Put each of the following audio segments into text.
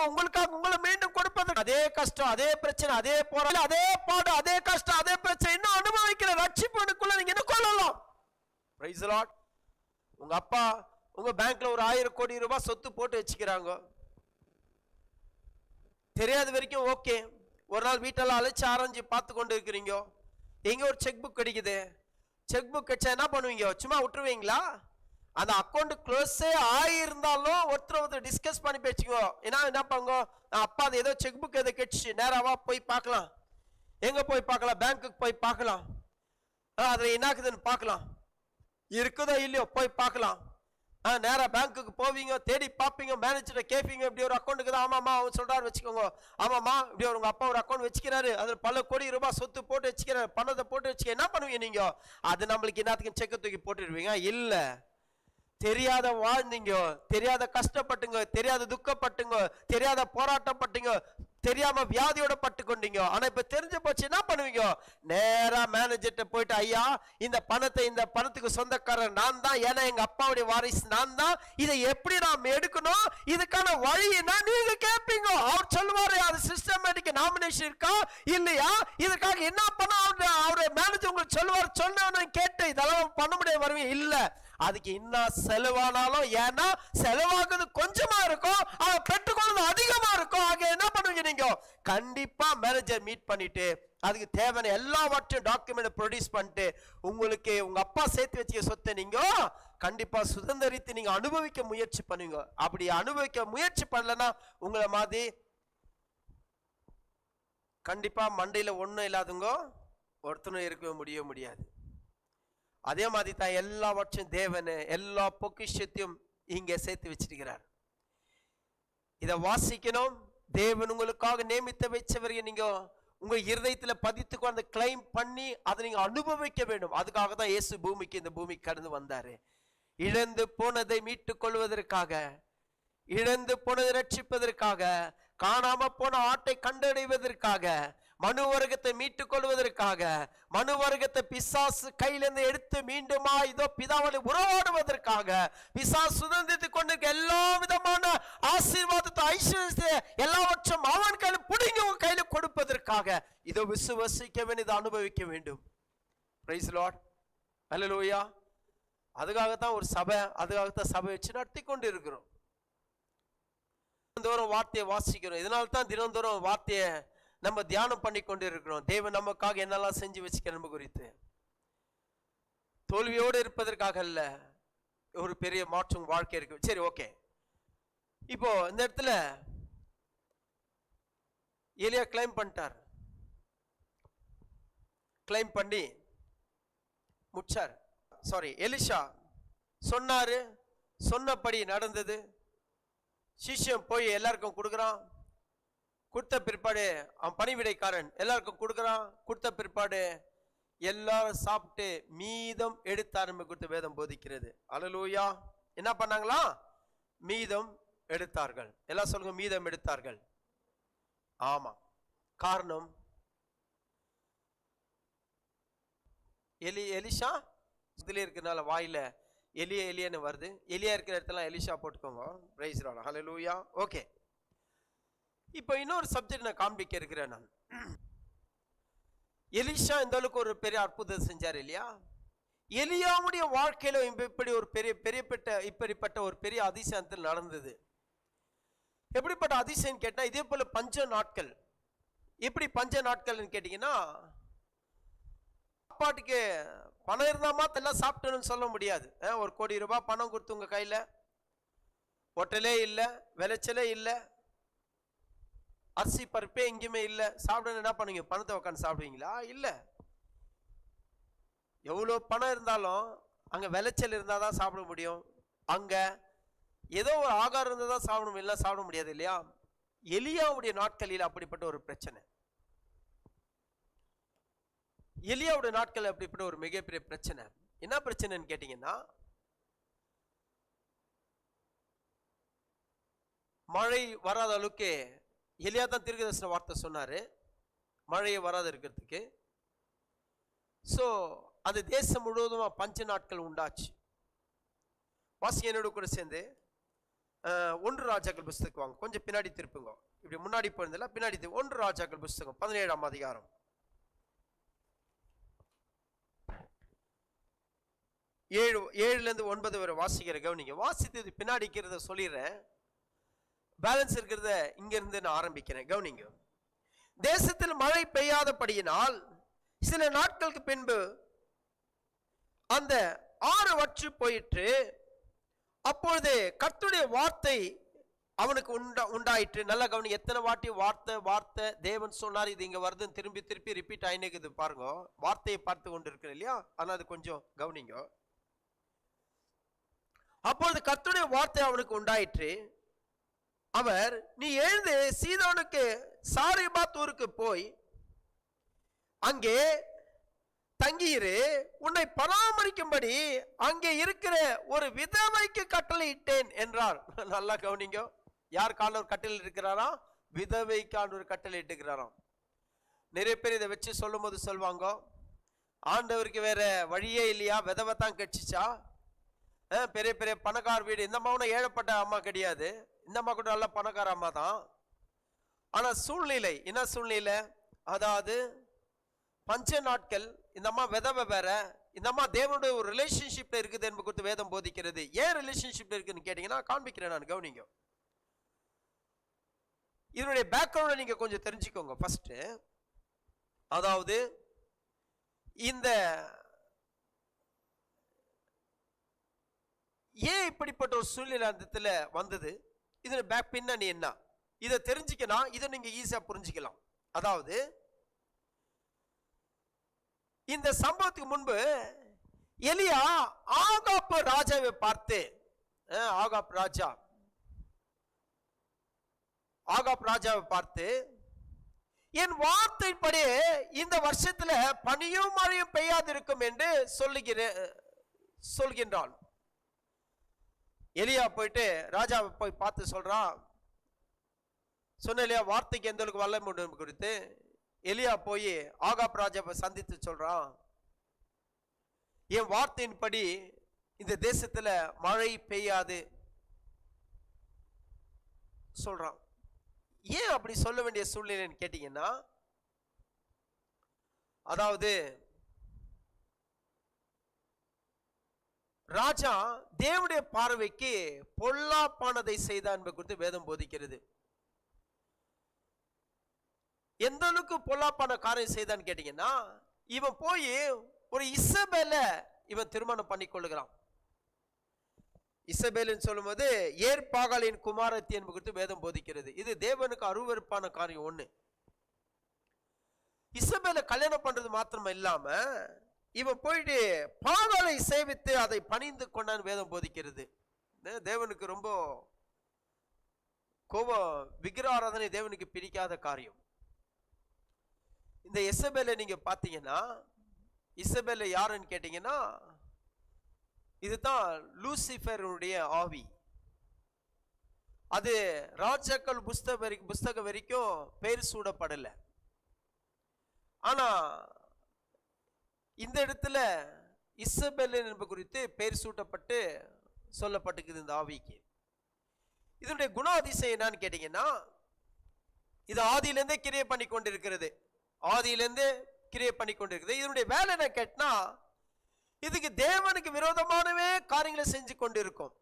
அப்போ உங்களுக்காக உங்களை மீண்டும் கொடுப்பது அதே கஷ்டம் அதே பிரச்சனை அதே போராட்டம் அதே பாடு அதே கஷ்டம் அதே பிரச்சனை. இன்னும் அனுபவிக்கிற ரட்சிப்பனுக்குள்ள நீங்க என்ன கொள்ளலாம். பிரைஸ் லாட் உங்க அப்பா உங்க பேங்க்ல ஒரு ஆயிரம் கோடி ரூபாய் சொத்து போட்டு வச்சுக்கிறாங்க. தெரியாத வரைக்கும் ஓகே ஒரு நாள் வீட்டெல்லாம் அழைச்சி ஆரஞ்சு பார்த்து கொண்டு இருக்கிறீங்க. எங்க ஒரு செக் புக் கிடைக்குது. செக் புக் கிடைச்சா என்ன பண்ணுவீங்க? சும்மா விட்டுருவீங்களா? அந்த அக்கௌண்ட் க்ளோஸே ஆகியிருந்தாலும் ஒருத்தர் ஒருத்தர் டிஸ்கஸ் பண்ணி பேச்சுக்கோ ஏன்னா என்ன பண்ணுங்க நான் அப்பா அது ஏதோ செக் புக் எதை கெட்டுச்சு. நேராவா போய் பார்க்கலாம். எங்கே போய் பார்க்கலாம்? பேங்க்குக்கு போய் பார்க்கலாம். ஆ, என்னாக்குதுன்னு பார்க்கலாம். இருக்குதோ இல்லையோ போய் பார்க்கலாம். ஆ நேராக பேங்க்குக்கு போவீங்க தேடி பார்ப்பீங்க மேனேஜரை கேட்பீங்க இப்படி ஒரு அக்கௌண்ட்டுக்கு தான் ஆமாம்மா அவன் சொல்கிறாரு வச்சுக்கோங்க. ஆமாம்மா இப்படி ஒரு உங்கள் அப்பா ஒரு அக்கௌண்ட் வச்சுக்கிறாரு. அதில் பல கோடி ரூபாய் சொத்து போட்டு வச்சுக்கிறாரு. பணத்தை போட்டு வச்சுக்க என்ன பண்ணுவீங்க நீங்கள் அது நம்மளுக்கு என்னத்துக்கும் செக்கு தூக்கி போட்டுடுவீங்க? இல்லை. தெரியாத வாழ்ந்தீங்க தெரியாத கஷ்டப்பட்டுங்க தெரியாத துக்கப்பட்டுங்க தெரியாத போராட்டப்பட்டீங்க தெரியாம வியாதியோட பட்டு கொண்டீங்க ஆனா இப்ப தெரிஞ்ச போச்சு என்ன பண்ணுவீங்க? நேரா மேனேஜர்கிட்ட போயிட்டு ஐயா இந்த பணத்தை இந்த பணத்துக்கு சொந்தக்காரர் நான் தான். ஏன்னா எங்க அப்பாவுடைய வாரிசு நான் தான். இதை எப்படி நாம் எடுக்கணும்? இதுக்கான வழி என்ன? நீங்க கேட்பீங்க அவர் சொல்லுவாரு அது சிஸ்டமேட்டிக் நாமினேஷன் இருக்கா? இல்லையா? இதுக்காக என்ன பண்ண அவரு மேனேஜர் உங்களுக்கு சொல்லுவார். சொன்னவன கேட்டு இதெல்லாம் பண்ண முடியாது வருவீங்க இல்லை. அதுக்கு இன்னும் செலவானாலும் ஏன்னா செலவாகுது கொஞ்சமா இருக்கும் ஆனா பெற்றுக்கொள்வது அதிகமா இருக்கும். ஆக என்ன பண்ணுவீங்க நீங்க? கண்டிப்பா மேனேஜர் மீட் பண்ணிட்டு அதுக்கு தேவையான எல்லாவற்றையும் டாக்குமெண்ட் ப்ரொடியூஸ் பண்ணிட்டு உங்களுக்கு உங்க அப்பா சேர்த்து வச்சுக்க சொத்தை நீங்க கண்டிப்பா சுதந்திரித்து நீங்க அனுபவிக்க முயற்சி பண்ணுவீங்க அப்படி அனுபவிக்க முயற்சி பண்ணலன்னா உங்களை மாதிரி கண்டிப்பா மண்டையில ஒன்றும் இல்லாதவங்க ஒருத்தனும் இருக்கவே முடிய முடியாது. அதே மாதிரி தான் எல்லாவற்றையும் தேவனு எல்லா பொக்கிஷத்தையும் இங்கே சேர்த்து வச்சிருக்கிறார். இதை வாசிக்கணும். தேவன் உங்களுக்காக நியமித்த வச்சவரையும் நீங்க உங்க இருதயத்துல பதித்து அந்த கிளைம் பண்ணி அதை நீங்க அனுபவிக்க வேண்டும். அதுக்காக தான் இயேசு பூமிக்கு இந்த பூமிக்கு கடந்து வந்தாரு. இழந்து போனதை மீட்டுக் கொள்வதற்காக இழந்து போனதை ரட்சிப்பதற்காக காணாம போன ஆட்டை கண்டடைவதற்காக மனு வர்க்கத்தை மீட்டுக் கொள்வதற்காக மனு வர்க்கத்தை பிசாசு கையிலிருந்து எடுத்து மீண்டுமா இதோ பிதாவளி உறவாடுவதற்காக பிசாஸ் சுதந்திரத்துக் கொண்டிருக்க எல்லா விதமான ஆசீர்வாதத்தை ஐஸ்வர்யத்தை எல்லாவற்றும் அவன் கையில் பிடிங்க உங்க கையில கொடுப்பதற்காக இதோ விசுவசிக்க வேண்டும் இதை அனுபவிக்க வேண்டும். பிரைஸ் லார்ட் அல்லேலூயா அதுக்காகத்தான் ஒரு சபை அதுக்காகத்தான் சபை வச்சு நடத்தி கொண்டு இருக்கிறோம் தினந்தோறும் வார்த்தையை வாசிக்கிறோம். இதனால தான் தினந்தோறும் வார்த்தையை நம்ம தியானம் பண்ணி கொண்டு இருக்கிறோம் தேவன் நமக்காக என்னெல்லாம் செஞ்சு வச்சுக்கணும் குறித்து. தோல்வியோடு இருப்பதற்காக அல்ல ஒரு பெரிய மாற்றம் வாழ்க்கை இருக்கு. சரி ஓகே இப்போ இந்த இடத்துல எலியா கிளைம் பண்ணிட்டார். கிளைம் பண்ணி முடிச்சார். சாரி எலிஷா சொன்னாரு சொன்னபடி நடந்தது. சிஷ்யம் போய் எல்லாருக்கும் கொடுக்குறான். கொடுத்த பிற்பாடு அவன் பணிவிடைக்காரன். எல்லாருக்கும் கொடுக்குறான். கொடுத்த பிற்பாடு எல்லாரும் சாப்பிட்டு மீதம் எடுத்து ஆரம்பி கொடுத்து வேதம் போதிக்கிறது. அலலூயா. என்ன பண்ணாங்களா? மீதம் எடுத்தார்கள். எல்லாம் சொல்லுங்க மீதம் எடுத்தார்கள். ஆமா. காரணம் எலி எலிஷா? இதுல இருக்கிறனால வாயில எலிய எலியன்னு வருது. எலியா இருக்கிற இடத்துல எலிஷா போட்டுக்கோங்க. பிரைஸ் ராடா லூயா ஓகே இப்போ இன்னொரு சப்ஜெக்ட் நான் காண்பிக்க இருக்கிறேன் நான். எலிஷா இந்த அளவுக்கு ஒரு பெரிய அற்புதம் செஞ்சார் இல்லையா? எலியாவுடைய வாழ்க்கையில இப்படி ஒரு பெரிய பெரியப்பட்ட இப்படிப்பட்ட ஒரு பெரிய அதிசயத்தில் நடந்தது. எப்படிப்பட்ட அதிசயம் கேட்டால் இதே போல பஞ்ச நாட்கள். எப்படி பஞ்ச நாட்கள்னு கேட்டிங்கன்னா அப்பாட்டுக்கு பணம் இருந்தால் மாத்தெல்லாம் சாப்பிட்டணும்னு சொல்ல முடியாது. ஒரு கோடி ரூபாய் பணம் கொடுத்து உங்கள் கையில். ஒட்டலே இல்லை விளைச்சலே இல்லை அரிசி பருப்பே எங்கேயுமே இல்லை. சாப்பிடணும் என்ன பண்ணுவீங்க? பணத்தை உட்காந்து சாப்பிடுவீங்களா? இல்லை. எவ்வளோ பணம் இருந்தாலும் அங்கே விளைச்சல் இருந்தால் தான் சாப்பிட முடியும். அங்கே ஏதோ ஒரு ஆகாரம் இருந்தால் தான் சாப்பிட இல்லை சாப்பிட முடியாது இல்லையா? எலியாவுடைய நாட்களில் அப்படிப்பட்ட ஒரு பிரச்சனை. எலியாவுடைய நாட்கள் அப்படிப்பட்ட ஒரு மிகப்பெரிய பிரச்சனை. என்ன பிரச்சனைன்னு கேட்டிங்கன்னா மழை வராத அளவுக்கு எலியா தான் தீர்க்கதர்சன வார்த்தை சொன்னார். மழையை வராது இருக்கிறதுக்கு. ஸோ அந்த தேசம் முழுவதுமா பஞ்ச நாட்கள் உண்டாச்சு. வாசி என்னோட கூட சேர்ந்து ஒன்று ராஜாக்கள் புஸ்தகம் வாங்க. கொஞ்சம் பின்னாடி திருப்புங்க. இப்படி முன்னாடி போயிருந்தல பின்னாடி ஒன்று ராஜாக்கள் புஸ்தகம் பதினேழாம் அதிகாரம். ஏழு ஏழுல இருந்து ஒன்பது வரை வாசிக்கிற கவனிங்க. வாசித்து பின்னாடி இருக்கிறத சொல்லிடுறேன். பேலன்ஸ் இருக்கிறத இங்கிருந்து நான் ஆரம்பிக்கிறேன். கவனிங்க. தேசத்தில் மழை பெய்யாதபடியினால் சில நாட்களுக்கு பின்பு அந்த ஆறு வற்று போயிற்று. அப்பொழுது கத்துடைய வார்த்தை அவனுக்கு உண்டா உண்டாயிற்று. நல்ல கவனி எத்தனை வாட்டி வார்த்தை வார்த்தை தேவன் சொன்னார் இது இங்கே வருதுன்னு திரும்பி திருப்பி ரிப்பீட் ஆயினுக்குது பாருங்க. வார்த்தையை பார்த்து கொண்டு இருக்கிற இல்லையா? ஆனால் அது கொஞ்சம் கவனிங்க. அப்பொழுது கத்துடைய வார்த்தை அவனுக்கு உண்டாயிற்று. அவர் நீ எழுந்து சீதோனுக்கு சாரிபாத்தூருக்கு போய் அங்கே தங்கியிரு. உன்னை பராமரிக்கும்படி அங்கே இருக்கிற ஒரு விதவைக்கு கட்டளையிட்டேன் என்றார். நல்லா கவனிங்க. யார் ஒரு கட்டளை இருக்கிறாரா விதவைக்கான ஒரு கட்டளை இட்டுக்கிறாராம். நிறைய பேர் இதை வச்சு சொல்லும் போது சொல்லுவாங்க ஆண்டவருக்கு வேற வழியே இல்லையா? விதவை தான் கட்சிச்சா பெரிய பெரிய பணக்கார வீடு. இந்த அம்மாவும் ஏழப்பட்ட அம்மா கிடையாது. இந்த அம்மா கூட நல்ல பணக்கார அம்மா தான். ஆனால் சூழ்நிலை என்ன சூழ்நிலை? அதாவது பஞ்ச நாட்கள் இந்த அம்மா விதவை வேற இந்த அம்மா தேவனுடைய ஒரு ரிலேஷன்ஷிப்ல இருக்குது என்பது குறித்து வேதம் போதிக்கிறது. ஏன் ரிலேஷன்ஷிப்ல இருக்குன்னு கேட்டீங்கன்னா காண்பிக்கிறேன் நான் கவனிங்க. இதனுடைய பேக்ரவுண்டை நீங்க கொஞ்சம் தெரிஞ்சுக்கோங்க ஃபஸ்ட்டு அதாவது இந்த ஏன் இப்படிப்பட்ட ஒரு சூழ்நிலை அந்த வந்தது? இதில் பேக் பின்னணி என்ன? இதை தெரிஞ்சுக்கணும் இதை நீங்க ஈஸியா புரிஞ்சுக்கலாம். அதாவது இந்த சம்பவத்துக்கு முன்பு எலியா ஆகாப்பு ராஜாவை பார்த்து அஹ், ஆகாப் ராஜா. ஆகாப் ராஜாவை பார்த்து என் வார்த்தைப்படி இந்த வருஷத்துல பனியும் மழையும் பெய்யாதிருக்கும் என்று சொல்லுகிற சொல்கின்றான். எலியா போயிட்டு ராஜாவை போய் பார்த்து சொல்றான் சொன்ன இல்லையா வார்த்தைக்கு எந்த அளவுக்கு வல்லம் உண்டு குறித்து? எலியா போய் ஆகாப் ராஜாவை சந்தித்து சொல்றான் என் வார்த்தையின்படி இந்த தேசத்துல மழை பெய்யாது. சொல்றான். ஏன் அப்படி சொல்ல வேண்டிய சூழ்நிலைன்னு கேட்டிங்கன்னா அதாவது ராஜா தேவனுடைய பார்வைக்கு பொல்லாப்பானதை செய்தான் என்பது குறித்து வேதம் போதிக்கிறது. எந்த அளவுக்கு பொல்லாப்பான காரியம் செய்தான்னு கேட்டீங்கன்னா இவன் போய் ஒரு இசபேல இவன் திருமணம் பண்ணி கொள்ளுகிறான் இசபேலுன்னு சொல்லும்போது ஏற்பாகாலின் குமாரத்தி என்பது குறித்து வேதம் போதிக்கிறது. இது தேவனுக்கு அருவருப்பான காரியம் ஒண்ணு. இசபேல கல்யாணம் பண்றது மாத்திரம் இல்லாம இவன் போயிட்டு பாதாளை சேவித்து அதை பணிந்து கொண்டான்னு வேதம் போதிக்கிறது. தேவனுக்கு ரொம்ப கோபம் விக்கிராராதனை தேவனுக்கு பிடிக்காத காரியம். இந்த இசபேலை நீங்க பாத்தீங்கன்னா இசபேல யாருன்னு கேட்டீங்கன்னா இதுதான் லூசிஃபருடைய ஆவி. அது ராஜாக்கள் புஸ்தக வரைக்கும் புஸ்தகம் வரைக்கும் பெயர் சூடப்படல. ஆனா இந்த இடத்துல இசபெல் என்பது குறித்து பெயர் சூட்டப்பட்டு சொல்லப்பட்டுக்குது இந்த ஆவிக்கு. இதனுடைய குணாதிசயம் என்னன்னு கேட்டீங்கன்னா இது ஆதியிலேருந்தே கிரியை பண்ணி கொண்டிருக்கிறது. ஆதியிலேருந்து கிரியை பண்ணி கொண்டிருக்கிறது. இதனுடைய வேலை என்ன கேட்டா இதுக்கு தேவனுக்கு விரோதமானவே காரியங்களை செஞ்சு கொண்டிருக்கும்.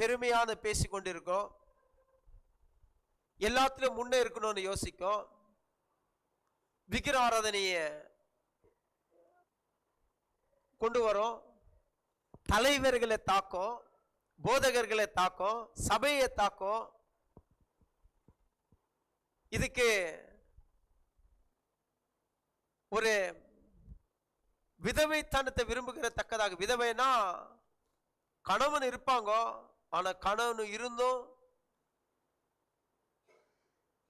பெருமையான பேசி கொண்டிருக்கோம். எல்லாத்திலும் முன்னே இருக்கணும்னு யோசிக்கும். விக்கிர ஆராதனையை கொண்டு வரும். தலைவர்களை தாக்கும் போதகர்களை தாக்கும் சபையை தாக்கும். இதுக்கு ஒரு விதவைத்தனத்தை விரும்புகிற தக்கதாக விதவைனா கணவன் இருப்பாங்க ஆனா கணவன் இருந்தும்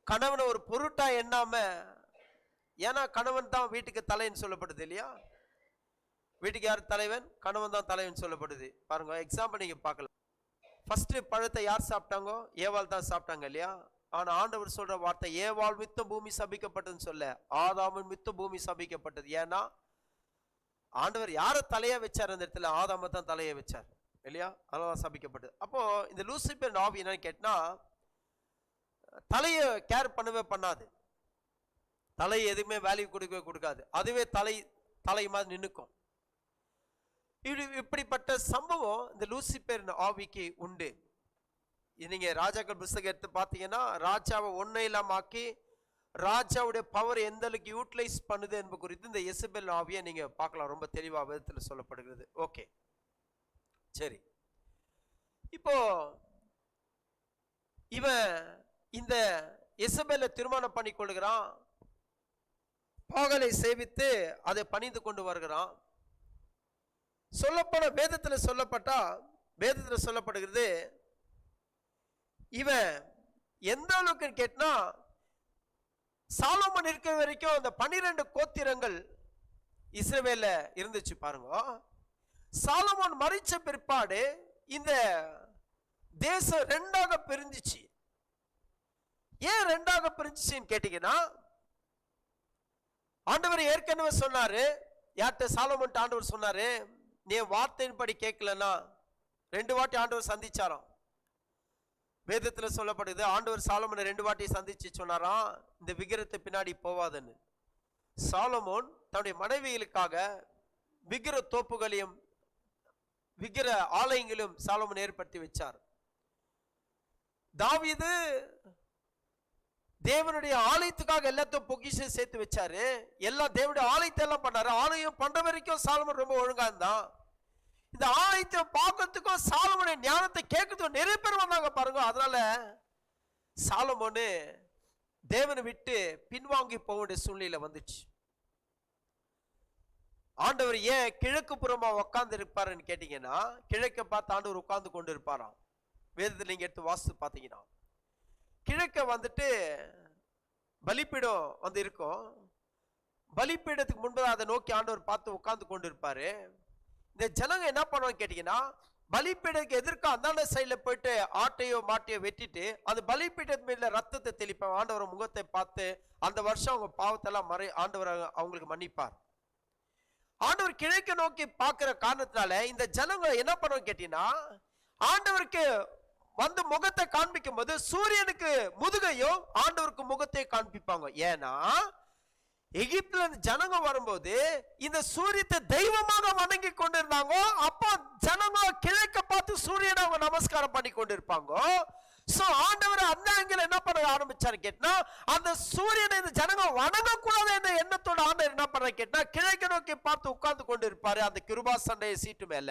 கணவனை ஒரு பொருட்டா எண்ணாம ஏன்னா கணவன் தான் வீட்டுக்கு தலைன்னு சொல்லப்படுது இல்லையா? வீட்டுக்கு யார் தலைவன்? கணவன் தான் தலைவன் சொல்லப்படுது. பாருங்க எக்ஸாம்பிள் நீங்க பார்க்கலாம். ஃபர்ஸ்ட் பழத்தை யார் சாப்பிட்டாங்க? ஏவாள் தான் சாப்பிட்டாங்க இல்லையா? ஆனா ஆண்டவர் சொல்ற வார்த்தை ஏவாள் மித்த பூமி சபிக்கப்பட்டதுன்னு சொல்ல ஆதாமன் மித்த பூமி சபிக்கப்பட்டது. ஏன்னா ஆண்டவர் யாரை தலையா வச்சார் அந்த இடத்துல? ஆதாம தான் தலையை வச்சார் இல்லையா? அதான் சபிக்கப்பட்டது. அப்போ இந்த லூசிபர் நாவி என்னன்னு கேட்டா தலையை கேர் பண்ணவே பண்ணாது. தலை எதுவுமே வேல்யூ கொடுக்கவே கொடுக்காது. அதுவே தலை தலை மாதிரி நின்னுக்கும். இப்படி இப்படிப்பட்ட சம்பவம் இந்த லூசிபர் ஆவிக்கு உண்டு. இது நீங்க ராஜாக்கள் புஸ்தகம் எடுத்து பார்த்தீங்கன்னா ராஜாவை ஒன்றை இல்லாம ஆக்கி ராஜாவுடைய பவர் எந்த அளவுக்கு யூட்டிலைஸ் பண்ணுது என்பது குறித்து இந்த எசபெல் ஆவியை நீங்க பார்க்கலாம். ரொம்ப தெளிவாக விதத்தில் சொல்லப்படுகிறது. ஓகே. சரி. இப்போ இவன் இந்த எசபெல்லை திருமணம் பண்ணி கொள்கிறான் பாகலை சேவித்து அதை பணிந்து கொண்டு வருகிறான். சொல்லப்பட வேதத்தில் சொல்லப்பட்டா வேதத்தில் சொல்லப்படுகிறது இவன் எந்த அளவுக்கு கேட்டா சாலமன் இருக்கிற வரைக்கும் அந்த பன்னிரண்டு கோத்திரங்கள் இஸ்ரவேல இருந்துச்சு பாருங்க. சாலமோன் மறிச்ச பிற்பாடு இந்த தேசம் ரெண்டாக பிரிஞ்சிச்சு. ஏன் ரெண்டாக பிரிஞ்சிச்சுன்னு கேட்டீங்கன்னா ஆண்டவர் ஏற்கனவே சொன்னாரு யார்கிட்ட சாலமோன்ட்ட ஆண்டவர் சொன்னாரு நீ வார்த்தையின்படி கேட்கலன்னா ரெண்டு வாட்டி ஆண்டவர் சந்திச்சாராம். வேதத்தில் சொல்லப்படுது ஆண்டவர் சாலமோனை ரெண்டு வாட்டி சந்திச்சு சொன்னாராம் இந்த விக்கிரத்தை பின்னாடி போவாதுன்னு. சாலமோன் தன்னுடைய மனைவிகளுக்காக விக்கிர தோப்புகளையும் விக்கிர ஆலயங்களையும் சாலமோன் ஏற்படுத்தி வச்சார். தாவிது தேவனுடைய ஆலயத்துக்காக எல்லாத்தையும் பொக்கிஷம் சேர்த்து வச்சாரு. எல்லாம் தேவனுடைய ஆலயத்தை எல்லாம் பண்ணாரு. ஆலயம் பண்ற வரைக்கும் சாலமன் ரொம்ப ஒழுங்கா இருந்தான். இந்த ஆலயத்தை பார்க்கறதுக்கும் சாலமோனுடைய ஞானத்தை கேட்கறதுக்கும் நிறைய பேர் வந்தாங்க பாருங்க. அதனால சாலமோனு தேவனை விட்டு பின்வாங்கி போக வேண்டிய சூழ்நிலை வந்துச்சு. ஆண்டவர் ஏன் கிழக்கு புறமா உட்கார்ந்து இருப்பாருன்னு கேட்டீங்கன்னா கிழக்க பார்த்து ஆண்டவர் உட்கார்ந்து கொண்டு இருப்பாராம் வேதத்தில் நீங்க எடுத்து வாசித்து பார்த்தீங்கன்னா. கிழக்க வந்துட்டு பலிப்பீடம் வந்து இருக்கும். பலிப்பீடத்துக்கு முன்பதாக அதை நோக்கி ஆண்டவர் பார்த்து உட்கார்ந்து கொண்டு இருப்பாரு இந்த ஜனங்க என்ன பண்ணுவாங்க கேட்டீங்கன்னா பலிப்பீடத்துக்கு எதிர்க்க அந்தாண்ட சைடில் போயிட்டு ஆட்டையோ மாட்டையோ வெட்டிட்டு அந்த பலிப்பீடத்து மேல ரத்தத்தை தெளிப்பாங்க. ஆண்டவர் முகத்தை பார்த்து அந்த வருஷம் அவங்க பாவத்தெல்லாம் மறை ஆண்டவர் அவங்களுக்கு மன்னிப்பார். ஆண்டவர் கிழக்க நோக்கி பார்க்குற காரணத்தினால இந்த ஜனங்க என்ன பண்ணுவோம் கேட்டீங்கன்னா ஆண்டவருக்கு வந்து முகத்தை காண்பிக்கும் போது சூரியனுக்கு முதுகையும் ஆண்டவருக்கு முகத்தை காண்பிப்பாங்க. ஏன்னா எகிப்துல இருந்து ஜனங்க வரும்போது இந்த சூரியத்தை தெய்வமாக வணங்கி கொண்டிருந்தாங்க அப்போ ஜனங்க கிழக்க பார்த்து சூரியனை அவங்க நமஸ்காரம் பண்ணி கொண்டிருப்பாங்க. சோ ஆண்டவர் அந்த ஆங்கில என்ன பண்ண ஆரம்பிச்சாரு கேட்டா அந்த சூரியனை இந்த ஜனங்க வணங்க கூடாது என்ற எண்ணத்தோட ஆண்டவர் என்ன பண்ண கேட்டா கிழக்கு நோக்கி பார்த்து உட்கார்ந்து கொண்டு இருப்பாரு அந்த கிருபா சண்டைய சீட்டு மேல.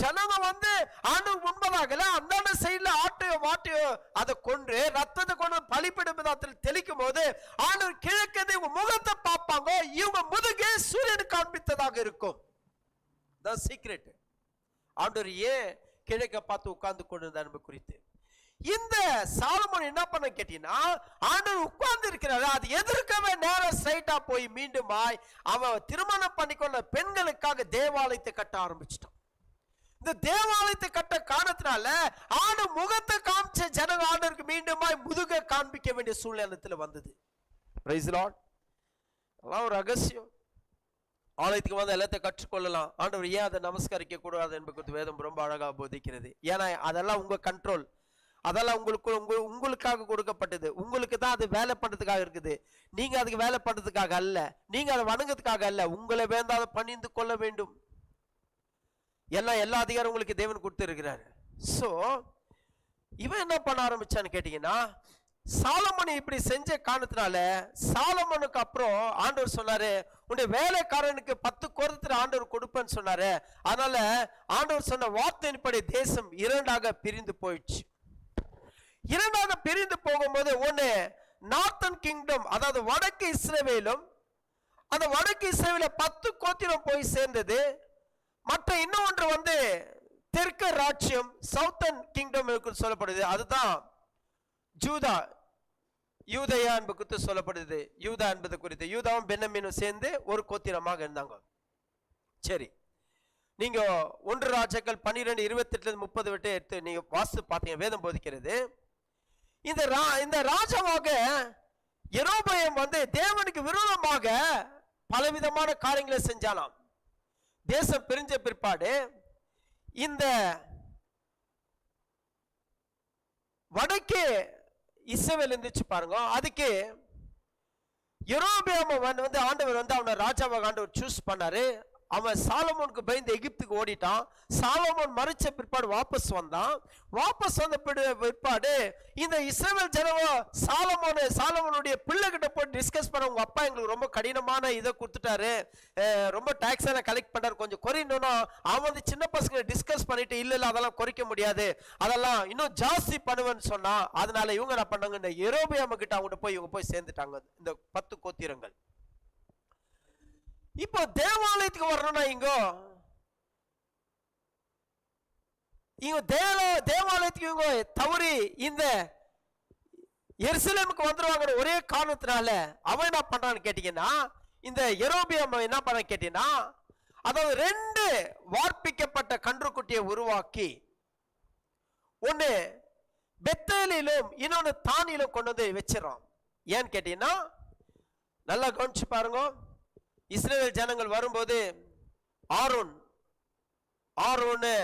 ஜனங்க வந்து ஆண்டுக்கு முன்பதாகல அந்தாண்ட சைடில் ஆட்டையோ மாட்டையோ அதை கொன்று ரத்தத்தை கொண்டு பலிப்பிடும் தெளிக்கும் போது ஆண்டவர் கிழக்கதை இவங்க முகத்தை பார்ப்பாங்க. இவங்க முதுகே சூரியனுக்கு காண்பித்ததாக இருக்கும். தான் சீக்ரெட் ஆண்டவர் ஏன் கிழக்க பார்த்து உட்கார்ந்து கொண்டிருந்த அன்பு குறித்து? இந்த சாலமோன் என்ன பண்ண கேட்டீங்கன்னா ஆண்டவர் உட்கார்ந்து இருக்கிறாரு. அது எதிர்க்கவே நேரம் ஸ்ட்ரைட்டா போய் மீண்டுமாய் அவன் திருமணம் பண்ணிக்கொள்ள பெண்களுக்காக தேவாலயத்தை கட்ட ஆரம்பிச்சிட்டான். இந்த தேவாலயத்தை கட்ட காரணத்தினால ஆண்டு முகத்தை காமிச்ச ஜனங்க ஆண்டவருக்கு மீண்டுமாய் முதுக காண்பிக்க வேண்டிய சூழ்நிலத்தில் வந்தது. பிரைஸ் லார்ட் அதெல்லாம் ஒரு ரகசியம். ஆலயத்துக்கு வந்து எல்லாத்தையும் கற்றுக்கொள்ளலாம். ஆண்டவர் ஏன் அதை நமஸ்கரிக்க கூடாது என்பது குறித்து வேதம் ரொம்ப அழகாக போதிக்கிறது. ஏன்னா அதெல்லாம் உங்க கண்ட்ரோல் அதெல்லாம் உங்களுக்கு உங்க உங்களுக்காக கொடுக்கப்பட்டது. உங்களுக்கு தான் அது வேலை பண்ணுறதுக்காக இருக்குது. நீங்க அதுக்கு வேலை பண்ணுறதுக்காக அல்ல. நீங்க அதை வணங்குறதுக்காக அல்ல. உங்களை வேண்டாத பணிந்து கொள்ள வேண்டும். எல்லாம் எல்லா அதிகாரம் உங்களுக்கு தேவன் கொடுத்துருக்கிறார். ஸோ இவன் என்ன பண்ண ஆரம்பிச்சான்னு கேட்டீங்கன்னா சாலமன் இப்படி செஞ்ச காரணத்தினால சாலமனுக்கு அப்புறம் ஆண்டவர் சொன்னாரு உன்னுடைய வேலைக்காரனுக்கு பத்து கோரத்தில் ஆண்டவர் கொடுப்பேன்னு சொன்னாரு. அதனால ஆண்டவர் சொன்ன வார்த்தையின்படி தேசம் இரண்டாக பிரிந்து போயிடுச்சு. இரண்டாக பிரிந்து போகும்போது ஒன்று நார்த்தன் கிங்டம் அதாவது வடக்கு இஸ்ரேவேலும் அந்த வடக்கு இஸ்ரேவேல பத்து கோத்திரம் போய் சேர்ந்தது மற்ற இன்னொன்று வந்து தெற்கு ராஜ்யம் சவுத்தன் கிங்டம் சொல்லப்படுது. அதுதான் ஜூதா. யூதயா என்பது குறித்து சொல்லப்படுது. யூதா என்பது குறித்து. யூதாவும் பென்னமீனும் சேர்ந்து ஒரு கோத்திரமாக இருந்தாங்க. சரி. நீங்க ஒன்று ராஜாக்கள் பன்னிரெண்டு இருபத்தி எட்டுல முப்பது விட்டு எடுத்து நீங்க வாஸ்து பார்த்தீங்க. வேதம் போதிக்கிறது. இந்த ரா இந்த ராஜாவாக எரோபயம் வந்து தேவனுக்கு விரோதமாக பலவிதமான காரியங்களை செஞ்சாலாம் தேசம் பிரிஞ்ச பிற்பாடு இந்த வடக்கே இஸ்ரவேல் இருந்துச்சு பாருங்க. அதுக்கு யெரொபெயாம் வந்து ஆண்டவர் வந்து அவனை ராஜாவாக ஆண்டவர் சூஸ் பண்ணாரு. அவன் சாலமோனுக்கு பயந்து எகிப்துக்கு ஓடிட்டான். சாலமோன் மறைச்ச பிற்பாடு வாபஸ் வந்தான். வாபஸ் வந்த பிற்பாடு இந்த இஸ்ரேல் ஜனவோ சாலமோனு சாலமோனுடைய பிள்ளைகிட்ட போய் டிஸ்கஸ் பண்ண உங்க அப்பா எங்களுக்கு ரொம்ப கடினமான இதை கொடுத்துட்டாரு. ரொம்ப டாக்ஸ் எல்லாம் கலெக்ட் பண்ணாரு கொஞ்சம் குறையணும்னா அவன் வந்து சின்ன பசங்க டிஸ்கஸ் பண்ணிட்டு இல்ல இல்ல அதெல்லாம் குறைக்க முடியாது. அதெல்லாம் இன்னும் ஜாஸ்தி பண்ணுவேன்னு சொன்னா அதனால இவங்க என்ன பண்ணாங்க? இந்த எரோபியாம கிட்ட அவங்க போய் இவங்க போய் சேர்ந்துட்டாங்க. இந்த பத்து கோத்திரங்கள். இப்போ தேவாலயத்துக்கு வரணும்னா இங்கோ இவங்க தேவ தேவாலயத்துக்கு இவங்க தவறி இந்த எருசலேமுக்கு வந்துருவாங்க ஒரே காரணத்தினால அவன் என்ன பண்றான்னு கேட்டீங்கன்னா இந்த எரோபியம் என்ன பண்ண கேட்டீங்கன்னா அதாவது ரெண்டு வார்ப்பிக்கப்பட்ட கன்றுக்குட்டியை உருவாக்கி ஒண்ணு பெத்தேலிலும் இன்னொன்னு தானிலும் கொண்டு வந்து வச்சிடறோம். ஏன்னு கேட்டீங்கன்னா நல்லா கவனிச்சு பாருங்க. இஸ்ரேல் ஜனங்கள் வரும்போது ஆரோன் ஆரோன்னு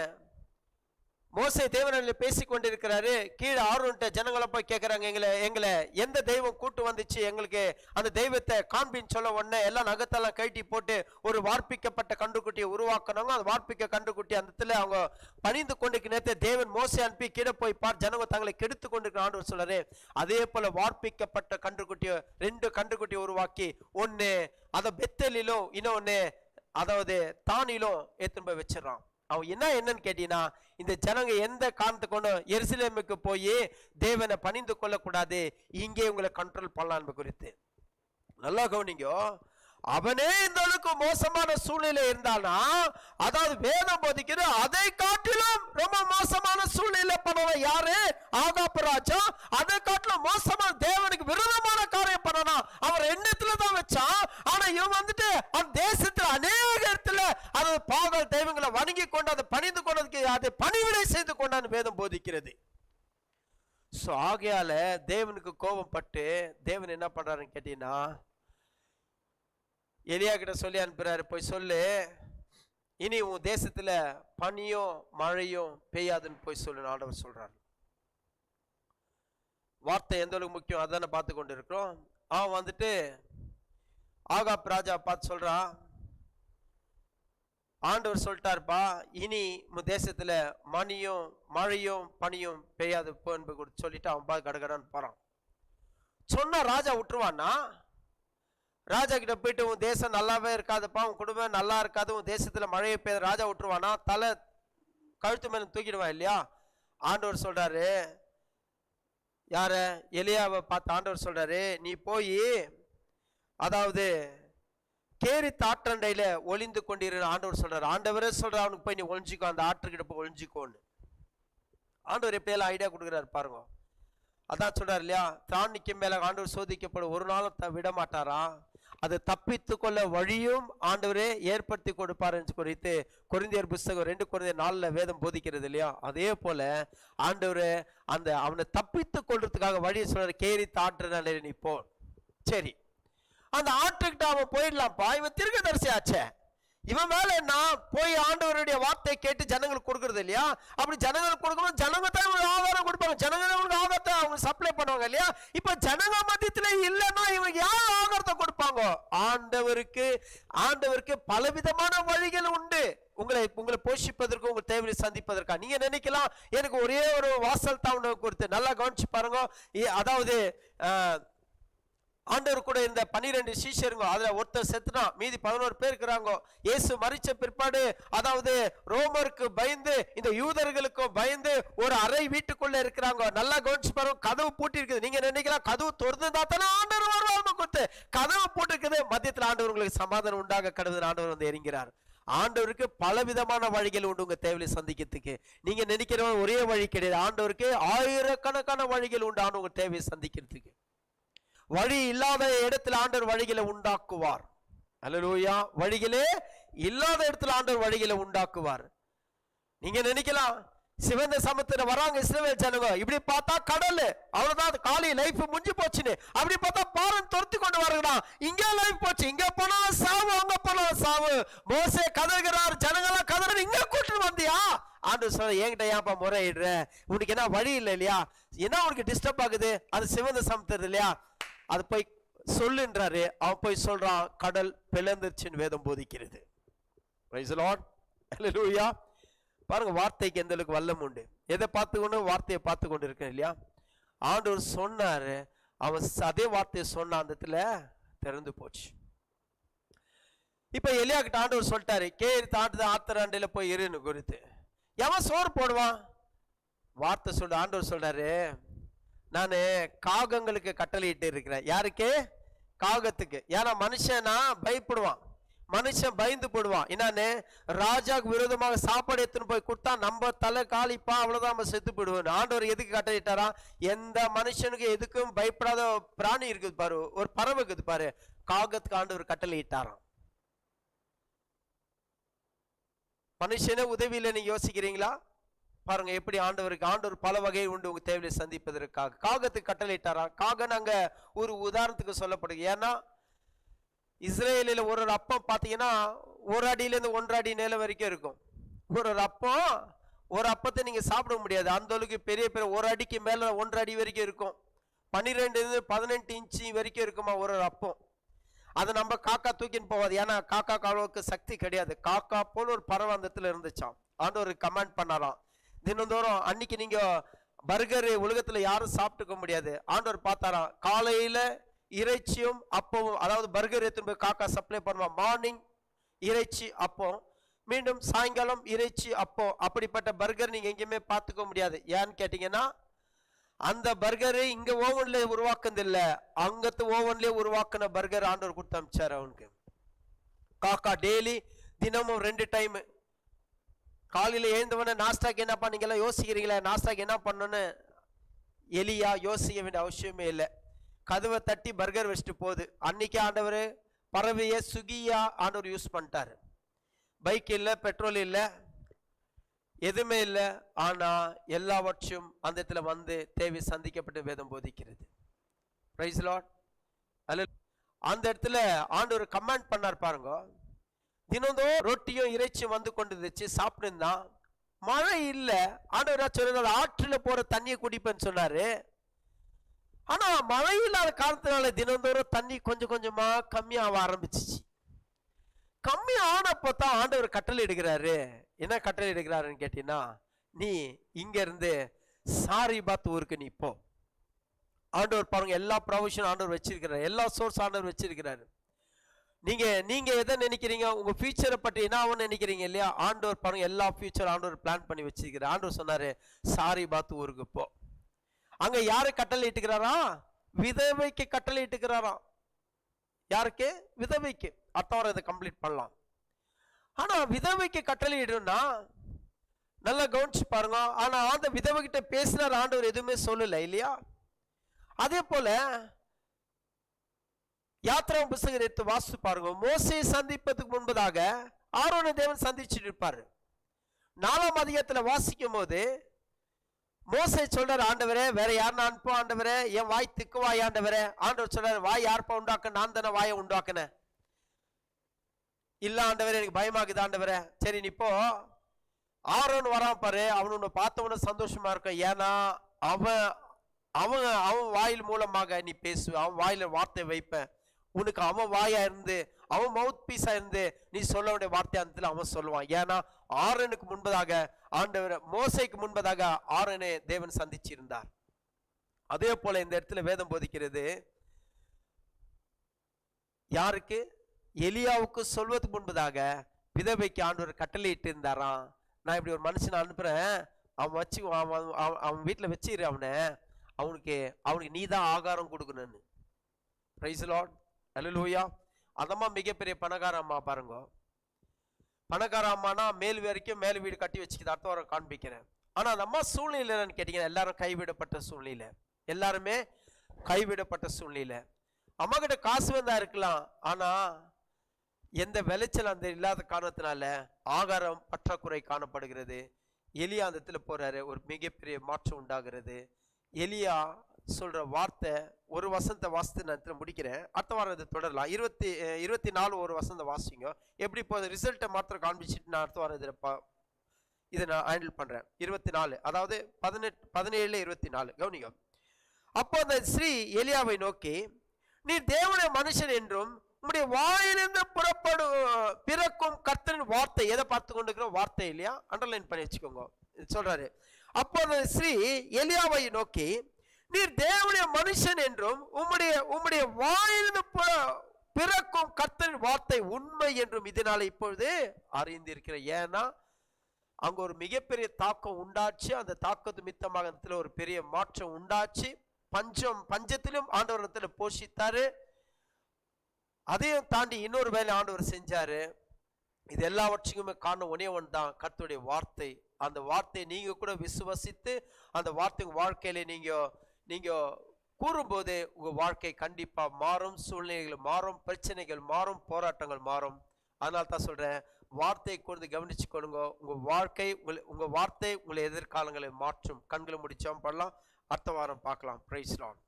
மோசை தேவனில் பேசி கொண்டிருக்கிறாரு கீழே ஆர்வன்ட்ட ஜனங்களை போய் கேட்குறாங்க எங்களை எங்களை எந்த தெய்வம் கூட்டு வந்துச்சு? எங்களுக்கு அந்த தெய்வத்தை காண்பின்னு சொல்ல உடனே எல்லாம் நகத்தெல்லாம் கழட்டி போட்டு ஒரு வார்ப்பிக்கப்பட்ட கண்டுக்குட்டியை உருவாக்குனாங்க. அந்த வார்ப்பிக்க கண்டுக்குட்டி அந்த இடத்துல அவங்க பணிந்து கொண்டு நேரத்தை தேவன் மோசை அனுப்பி கீழே போய் பார் ஜனங்க தங்களை கெடுத்து கொண்டிருக்கிற ஆண்டு சொல்றாரு. அதே போல வார்ப்பிக்கப்பட்ட கன்றுக்குட்டியை ரெண்டு கன்றுக்குட்டியை உருவாக்கி ஒன்று அதை பெத்தலிலும் இன்னொன்று அதாவது தானிலும் எடுத்துன்னு போய் வச்சிடறான். அவன் என்ன என்னன்னு கேட்டீங்கன்னா இந்த ஜனங்க எந்த காரணத்தை கொண்டு எருசலேமுக்கு போய் தேவனை பணிந்து கொள்ளக்கூடாது இங்கே உங்களை கண்ட்ரோல் பண்ணலான்னு குறித்து. நல்லா கவனிங்க. அவனே இந்த அளவுக்கு மோசமான சூழ்நிலை இருந்தானா அதாவது வேதம் போதிக்கிற அதை காட்டிலும் ரொம்ப மோசமான சூழ்நிலை பண்ணவன் யாரு? ஆகாப்பு ராஜா. அதை காட்டிலும் மோசமான தேவனுக்கு விரோதமான காரியம் பண்ணனா அவர் எண்ணத்துல தான் வச்சான் ஆனா இவன் வந்துட்டு அந்த தேசத்துல அநேக இடத்துல அது பாகல் தெய்வங்களை வணங்கி கொண்டு அதை பணிந்து கொண்டதுக்கு அதை பணிவிடை செய்து கொண்டான்னு வேதம் போதிக்கிறது ஸோ ஆகையால தேவனுக்கு கோபம் பட்டு தேவன் என்ன பண்றாருன்னு கேட்டீங்கன்னா எலியா கிட்ட சொல்லி அனுப்புகிறாரு போய் சொல்லு. இனி உன் தேசத்துல பனியும் மழையும் பெய்யாதுன்னு போய் சொல்லு. ஆண்டவர் சொல்றாரு. வார்த்தை எந்த அளவுக்கு முக்கியம் அதானே பார்த்து கொண்டு இருக்கிறோம் அவன் வந்துட்டு ஆகாப் ராஜா பார்த்து சொல்கிறான் ஆண்டவர் சொல்லிட்டாருப்பா இனி உன் தேசத்தில் மணியும் மழையும் பனியும் பெய்யாது போ என்பது சொல்லிட்டு அவன் பார்த்து கடகடான்னு போகிறான் சொன்னால் ராஜா விட்டுருவான்னா? ராஜா கிட்ட போயிட்டு உன் தேசம் நல்லாவே இருக்காதுப்பா உன் குடும்பம் நல்லா இருக்காது உன் தேசத்தில் மழையை பெய்ய ராஜா விட்டுருவானா தலை கழுத்து மேலே தூக்கிடுவான் இல்லையா? ஆண்டவர் சொல்கிறாரு யார? எலியாவை பார்த்து ஆண்டவர் சொல்கிறாரு நீ போய் அதாவது கேரி தாற்றண்டையில் ஒளிந்து கொண்டிரு ஆண்டவர் சொல்கிறார் ஆண்டவரே சொல்கிறார் அவனுக்கு போய் நீ ஒழிஞ்சிக்கோ அந்த ஆற்றுக்கிட்ட போய் ஒழிஞ்சிக்கோன்னு ஆண்டவர் எப்படியெல்லாம் ஐடியா கொடுக்குறாரு பாருங்க. அதான் சொல்கிறார் இல்லையா? திராணிக்கு மேல ஆண்டவர் சோதிக்கப்படும் ஒரு நாளும் த விட மாட்டாரா அது தப்பித்து கொள்ள வழியும் ஆண்டவரே ஏற்படுத்தி கொடுப்பார் என்று குறித்து குருந்தியர் புஸ்தகம் ரெண்டு குருந்தியர் நாளில் வேதம் போதிக்கிறது இல்லையா? அதே போல் ஆண்டவர் அந்த அவனை தப்பித்து கொள்றதுக்காக வழியை சொல்கிறார் கேரி தாற்று நிலையில் நிற்போம் சரி. அந்த ஆற்றுக்கிட்ட அவன் போயிடலாம்ப்பா இவன் தீர்க்கதரிசி ஆச்சே இவன் மேல நான் போய் ஆண்டவருடைய வார்த்தை கேட்டு ஜனங்களுக்கு கொடுக்கறது இல்லையா? அப்படி ஜனங்களுக்கு கொடுக்கணும் ஜனங்க தான் இவங்களுக்கு ஆதாரம் கொடுப்பாங்க. ஜனங்க இவங்களுக்கு ஆதாரத்தை அவங்க சப்ளை பண்ணுவாங்க இல்லையா? இப்ப ஜனங்க மத்தியத்துல இல்லைன்னா இவங்க யார் ஆதாரத்தை கொடுப்பாங்க? ஆண்டவருக்கு ஆண்டவருக்கு பலவிதமான வழிகள் உண்டு. உங்களை உங்களை போஷிப்பதற்கு உங்கள் தேவையை சந்திப்பதற்கா. நீங்க நினைக்கலாம் எனக்கு ஒரே ஒரு வாசல் தான் கொடுத்து நல்லா கவனிச்சு பாருங்க. அதாவது ஆண்டவர் கூட இந்த பன்னிரெண்டு சீஷருங்க அதில் ஒருத்தர் செத்துனான் மீதி பதினோரு பேர் இருக்கிறாங்க. இயேசு மறிச்ச பிற்பாடு அதாவது ரோமருக்கு பயந்து இந்த யூதர்களுக்கும் பயந்து ஒரு அறை வீட்டுக்குள்ள இருக்கிறாங்க. நல்லா கவனிச்சு பாருங்க கதவு பூட்டி இருக்குது நீங்க நினைக்கலாம் கதவு திறந்துதான் தானே ஆண்டவர் வருவாங்க கொடுத்து கதவு பூட்டி இருக்குது மத்தியத்தில் ஆண்டவர் உங்களுக்கு சமாதானம் உண்டாக கடவுள் ஆண்டவர் வந்து எரிங்கிறார் ஆண்டவருக்கு பலவிதமான வழிகள் உண்டு உங்க தேவையை சந்திக்கிறதுக்கு. நீங்க நினைக்கிற ஒரே வழி கிடையாது. ஆண்டவருக்கு ஆயிரக்கணக்கான வழிகள் உண்டு ஆண்டு உங்க தேவையை சந்திக்கிறதுக்கு. வழி இல்லாத இடத்துல ஆண்டவர் வழிகளை உண்டாக்குவார். அலலூயா வழிகளே இல்லாத இடத்துல ஆண்டவர் வழிகளை உண்டாக்குவார். நீங்க நினைக்கலாம் சிவந்த சமுத்திர வராங்க இஸ்ரவேல் ஜனங்க. இப்படி பார்த்தா கடல் அவ்வளவுதான் காலி லைஃப் முடிஞ்சு போச்சுன்னு. அப்படி பார்த்தா பாரன் துரத்தி கொண்டு வரங்கடா இங்க லைஃப் போச்சு இங்க போனா சாவு அங்க போனா சாவு. மோசே கதறுகிறார் ஜனங்களாம் கதறு இங்க கூட்டிட்டு வந்தியா? ஆண்டு சொல்ல என்கிட்ட ஏன்ப்பா முறையிடுற? உனக்கு என்ன வழி இல்லை இல்லையா? என்ன உனக்கு டிஸ்டர்ப் ஆகுது? அது சிவந்த சமத்துறது இல்லையா? அது போய் சொல்லுன்றாரு. அவன் போய் சொல்றான் கடல் பிளந்துருச்சுன்னு வேதம் போதிக்கிறது. பாருங்க வார்த்தைக்கு எந்த அளவுக்கு வல்லம் உண்டு. எதை பார்த்துக்கொண்டு வார்த்தையை பார்த்து கொண்டு இருக்கேன் இல்லையா? ஆண்டவர் சொன்னாரு அவன் அதே வார்த்தையை சொன்ன அந்த இடத்துல திறந்து போச்சு. இப்ப எலியா கிட்ட ஆண்டவர் சொல்லிட்டாரு கேரி தாண்டுது ஆத்தராண்டையில போய் இருன்னு குறித்து. எவன் சோறு போடுவான்? வார்த்தை சொல்ற ஆண்டவர் சொல்றாரு நான் காகங்களுக்கு கட்டளையிட்டு இருக்கிறேன். யாருக்கு? காகத்துக்கு. ஏன்னா மனுஷனா பயப்படுவான். மனுஷன் பயந்து போடுவான். என்னன்னு? ராஜாக்கு விரோதமாக சாப்பாடு எடுத்துன்னு போய் கொடுத்தா நம்ம தலை காலிப்பா அவ்வளவுதான் நம்ம செத்து போடுவோம் ஆண்டவர் எதுக்கு கட்டளையிட்டாரா? எந்த மனுஷனுக்கு எதுக்கும் பயப்படாத பிராணி இருக்குது பாரு. ஒரு பறவை இருக்குது பாரு. காகத்துக்கு ஆண்டவர் கட்டளையிட்டாராம். மனுஷனே உதவியில் நீங்க யோசிக்கிறீங்களா? பாருங்க எப்படி ஆண்டவருக்கு ஆண்டவர் பல வகை உண்டு உங்க தேவையை சந்திப்பதற்காக. காகத்துக்கு கட்டளையிட்டாரா? காகன் அங்க ஒரு உதாரணத்துக்கு சொல்லப்படுது. ஏன்னா இஸ்ரேலில் ஒரு ஒரு அப்பம் பார்த்தீங்கன்னா ஒரு அடியிலேருந்து ஒன்றரை அடி நிலம் வரைக்கும் இருக்கும். ஒரு ஒரு அப்பம் ஒரு அப்பத்தை நீங்க சாப்பிட முடியாது. அந்த அளவுக்கு பெரிய பெரிய ஒரு அடிக்கு மேல ஒன்றரை அடி வரைக்கும் இருக்கும். பன்னிரெண்டு பதினெட்டு இன்ச்சு வரைக்கும் இருக்குமா ஒரு ஒரு அப்பம். அதை நம்ம காக்கா தூக்கின்னு போவாது. ஏன்னா காக்கா அளவுக்கு சக்தி கிடையாது. காக்கா போல ஒரு பறவை அந்த இடத்துல இருந்துச்சாம். ஆண்டவர் கமெண்ட் பண்ணாராம். தினந்தோறும் அன்னைக்கு நீங்க பர்கரு உலகத்துல யாரும் சாப்பிட்டுக்க முடியாது. ஆண்டவர் பார்த்தாராம் காலையில இறைச்சியும் அப்பவும் அதாவது பர்கர் எடுத்துன்னு போய் காக்கா சப்ளை பண்ணுவான் மார்னிங் இறைச்சி அப்பம். மீண்டும் சாயங்காலம் இறைச்சி அப்போ அப்படிப்பட்ட பர்கர் நீங்க எங்கேயுமே பார்த்துக்க முடியாது. ஏன்னு கேட்டீங்கன்னா அந்த பர்கரு இங்க ஓவன்ல உருவாக்குனதில்லை. அங்கத்து ஓவன்லயே உருவாக்குன பர்கர் ஆண்டவர் கொடுத்து அமிச்சாரு அவனுக்கு. காக்கா டெய்லி தினமும் ரெண்டு டைம் காலையில் எழுந்தவன நாஸ்டாக்கு என்ன பண்ணீங்களா? யோசிக்கிறீங்களா நாஸ்டாக்கு என்ன பண்ணணும்னு? எலியா யோசிக்க வேண்டிய அவசியமே இல்லை. கதவை தட்டி பர்கர் வச்சுட்டு போகுது. அன்னைக்கு ஆண்டவர் பறவையை சுகியா ஆண்டவர் யூஸ் பண்ணிட்டாரு. பைக் இல்லை பெட்ரோல் இல்லை எதுவுமே இல்லை. ஆனால் எல்லாவற்றையும் அந்த இடத்துல வந்து தேவை சந்திக்கப்பட்டு வேதம் போதிக்கிறது. ரைஸ் லாட் அல்ல அந்த இடத்துல ஆண்டவர் கமாண்ட் பண்ணார் பாருங்க. தினந்தோறும் ரொட்டியும் இறைச்சியும் வந்து கொண்டு இருந்துச்சு சாப்பிட்டுருந்தான் மழை இல்லை. ஆண்டவர் சொல்றாரு? ஆற்றுல போற தண்ணியை குடிப்பேன்னு சொன்னாரு. ஆனா மழை இல்லாத காலத்தினால தினந்தோறும் தண்ணி கொஞ்சம் கொஞ்சமா கம்மியாக ஆரம்பிச்சிச்சு. கம்மி ஆனப்போ தான் ஆண்டவர் கட்டளை எடுக்கிறாரு என்ன கட்டளை எடுக்கிறாருன்னு கேட்டீங்கன்னா நீ இங்க இருந்து சாரிபாத் ஊருக்கு நீ போ. ஆண்டவர் பாருங்க எல்லா ப்ரொவிஷன் ஆண்டவர் வச்சிருக்கிறாரு. எல்லா சோர்ஸ் ஆண்டவர் வச்சிருக்கிறாரு. நீங்கள் நீங்கள் எதை நினைக்கிறீங்க? உங்கள் ஃபியூச்சரை பற்றி என்ன ஆகும்னு நினைக்கிறீங்க இல்லையா? ஆண்டவர் பாருங்க எல்லா ஃபியூச்சர் ஆண்டவர் பிளான் பண்ணி வச்சிருக்கிறார். ஆண்டவர் சொன்னார் சாரி பாத் ஊருக்கு போ. அங்கே யாரை கட்டளை இட்டுக்கிறாரா? விதவைக்கு கட்டளை இட்டுக்கிறாராம் யாருக்கு? விதவைக்கு. அத்தவரை இதை கம்ப்ளீட் பண்ணலாம். ஆனால் விதவைக்கு கட்டளை இடுன்னா நல்லா கவனிச்சு பாருங்க. ஆனால் அந்த விதவைகிட்ட பேசினார் ஆண்டவர் எதுவுமே சொல்லலை இல்லையா? அதே போல் யாத்திரா புஸ்தகம் எடுத்து வாசித்து பாருங்க மோசையை சந்திப்பதுக்கு முன்பதாக ஆரோன தேவன் சந்திச்சுட்டு இருப்பார். நாலாம் அதிகத்தில் வாசிக்கும் போது மோசை சொல்றாரு ஆண்டவரே வேற நான் அன்பு ஆண்டவரே என் வாய் திக்கு வாய் ஆண்டவரே. ஆண்டவர் சொல்றாரு வாய் யார்ப்பா உண்டாக்க நான் தானே வாயை உண்டாக்குனேன் இல்ல ஆண்டவரே எனக்கு பயமாகுது ஆண்டவரே. சரி நீ இப்போ ஆரோன் வரான் பாரு. அவன் உன்னை பார்த்தவன சந்தோஷமா இருக்கும். ஏன்னா அவன் அவன் அவன் வாயில் மூலமாக நீ பேசுவ. அவன் வாயில வார்த்தை வைப்பேன் உனக்கு அவன் வாயா இருந்து அவன் மவுத் பீஸா இருந்து நீ சொல்ல வேண்டிய வார்த்தை அந்த அவன் சொல்லுவான். ஏன்னா ஆரனுக்கு முன்பதாக ஆண்டவர் மோசைக்கு முன்பதாக ஆரோனை தேவன் சந்திச்சிருந்தார். அதே போல இந்த இடத்துல வேதம் போதிக்கிறது யாருக்கு? எலியாவுக்கு சொல்வதுக்கு முன்பதாக விதவைக்கு ஆண்டவர் கட்டளையிட்டு இருந்தாராம் நான் இப்படி ஒரு மனுஷனை அனுப்புறேன். அவன் வச்சு அவன் அவன் அவன் வீட்டில் வச்சிரு அவனை. அவனுக்கு அவனுக்கு நீ தான் ஆகாரம் கொடுக்கணும்னு. ப்ரைஸ் லாட் அல்லூயா அதம்மா மிகப்பெரிய பணக்கார அம்மா பாருங்க. பணக்கார அம்மானா மேல் வரைக்கும் மேல் வீடு கட்டி வச்சுக்கிது அடுத்த வாரம் காண்பிக்கிறேன். ஆனால் அந்த அம்மா சூழ்நிலை என்னன்னு கேட்டீங்கன்னா எல்லாரும் கைவிடப்பட்ட சூழ்நிலை. எல்லாருமே கைவிடப்பட்ட சூழ்நிலை. அம்மா கிட்ட காசு வந்தா இருக்கலாம். ஆனால் எந்த விளைச்சல் அந்த இல்லாத காரணத்தினால ஆகாரம் பற்றாக்குறை காணப்படுகிறது. எலியா அந்த இடத்துல போறாரு. ஒரு மிகப்பெரிய மாற்றம் உண்டாகிறது. எலியா சொல்கிற வார்த்தை ஒரு வசந்த வாசத்தை நான் இடத்துல முடிக்கிறேன். அடுத்த வாரம் இதை தொடரலாம். இருபத்தி இருபத்தி நாலு ஒரு வசந்த வாசிங்க. எப்படி இப்போ ரிசல்ட்டை மாத்திரம் காண்பிச்சுட்டு நான் அடுத்த வாரம் இதில் பா இதை நான் ஹேண்டில் பண்ணுறேன் இருபத்தி நாலு அதாவது பதினெட்டு பதினேழு இருபத்தி நாலு கவனிக்கும் அப்போ அந்த ஸ்ரீ எலியாவை நோக்கி நீ தேவனுடைய மனுஷன் என்றும் உங்களுடைய வாயிலிருந்து புறப்படு பிறக்கும் கர்த்தரின் வார்த்தை. எதை பார்த்து கொண்டிருக்கிறோம்? வார்த்தை இல்லையா? அண்டர்லைன் பண்ணி வச்சுக்கோங்க. சொல்றாரு. அப்போ அந்த ஸ்ரீ எலியாவை நோக்கி நீர் தேவனுடைய மனுஷன் என்றும் உம்முடைய உம்முடைய வாயிலிருந்து பிறக்கும் கர்த்தரின் வார்த்தை உண்மை என்றும் இதனால இப்பொழுது அறிந்திருக்கிற. ஏன்னா அங்க ஒரு மிகப்பெரிய தாக்கம் உண்டாச்சு. அந்த தாக்கத்து மித்தமாக ஒரு பெரிய மாற்றம் உண்டாச்சு. பஞ்சம் பஞ்சத்திலும் ஆண்டவர் போஷித்தாரு. அதையும் தாண்டி இன்னொரு வேலை ஆண்டவர் செஞ்சாரு. இது எல்லாவற்றுக்குமே காரணம் ஒன்னே ஒன்று தான் கர்த்தருடைய வார்த்தை. அந்த வார்த்தையை நீங்க கூட விசுவசித்து அந்த வார்த்தை வாழ்க்கையில நீங்க நீங்க கூறும்போது உங்க வாழ்க்கை கண்டிப்பா மாறும் சூழ்நிலைகள் மாறும் பிரச்சனைகள் மாறும் போராட்டங்கள் மாறும். அதனால தான் சொல்றேன் வார்த்தையை கொண்டு கவனிச்சு கொடுங்க உங்க வாழ்க்கை உங்களை உங்க வார்த்தை உங்களை எதிர்காலங்களை மாற்றும். கண்களை முடிச்சோம் பண்ணலாம் அடுத்த வாரம் பார்க்கலாம். பிரைஸ்லான்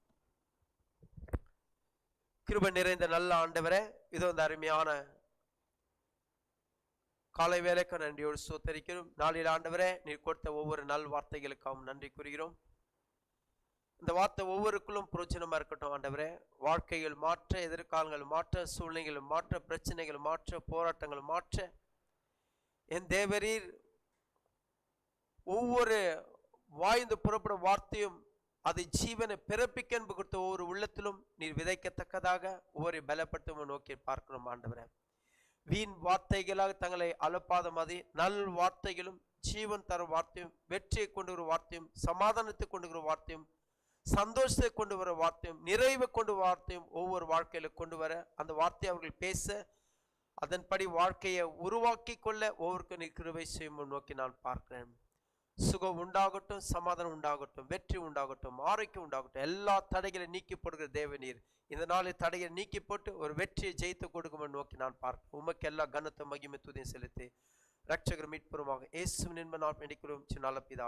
கிருப நிறைந்த நல்ல ஆண்டவரே இது வந்து அருமையான காலை வேலைக்கு நன்றியோடு சோத்தரிக்கிறோம் நாளில் ஆண்டவரே நீர் கொடுத்த ஒவ்வொரு நல் வார்த்தைகளுக்காகவும் நன்றி கூறுகிறோம். இந்த வார்த்தை ஒவ்வொருக்குள்ளும் பிரோச்சனமாக இருக்கட்டும் ஆண்டவரே. வாழ்க்கைகள் மாற்ற எதிர்காலங்கள் மாற்ற சூழ்நிலைகள் மாற்ற பிரச்சனைகள் மாற்ற போராட்டங்கள் மாற்ற. என் தேவரீர் ஒவ்வொரு வாய்ந்து புறப்படும் வார்த்தையும் அதை ஜீவனை பிறப்பிக்க என்பது கொடுத்த ஒவ்வொரு உள்ளத்திலும் நீர் விதைக்கத்தக்கதாக ஒவ்வொரு பலப்படுத்தும் நோக்கி பார்க்கணும் ஆண்டவரே. வீண் வார்த்தைகளாக தங்களை அலப்பாத மாதிரி நல் வார்த்தைகளும் ஜீவன் தரும் வார்த்தையும் வெற்றியை கொண்டு வரும் வார்த்தையும் சமாதானத்தை கொண்டு வரும் வார்த்தையும் சந்தோஷத்தை கொண்டு வர வார்த்தையும் நிறைவை கொண்டு வார்த்தையும் ஒவ்வொரு வாழ்க்கையில கொண்டு வர அந்த வார்த்தையை அவர்கள் பேச அதன்படி வாழ்க்கையை உருவாக்கி கொள்ள ஒவ்வொருக்கும் நீ கிருபை செய்யும் நோக்கி நான் பார்க்கிறேன். சுகம் உண்டாகட்டும் சமாதானம் உண்டாகட்டும் வெற்றி உண்டாகட்டும் ஆரோக்கியம் உண்டாகட்டும் எல்லா தடைகளை நீக்கி போடுகிற தேவநீர் இந்த நாளில் தடைகளை நீக்கி போட்டு ஒரு வெற்றியை ஜெயித்து கொடுக்குமென்னு நோக்கி நான் பார்க்கிறேன். உமக்கு எல்லா கனத்தை மகிமை துதியும் செலுத்தி ரட்சகர் மீட்புறமாக இயேசுவின் என்ப நான் நினைக்கிறோம் சின்ன பிதா.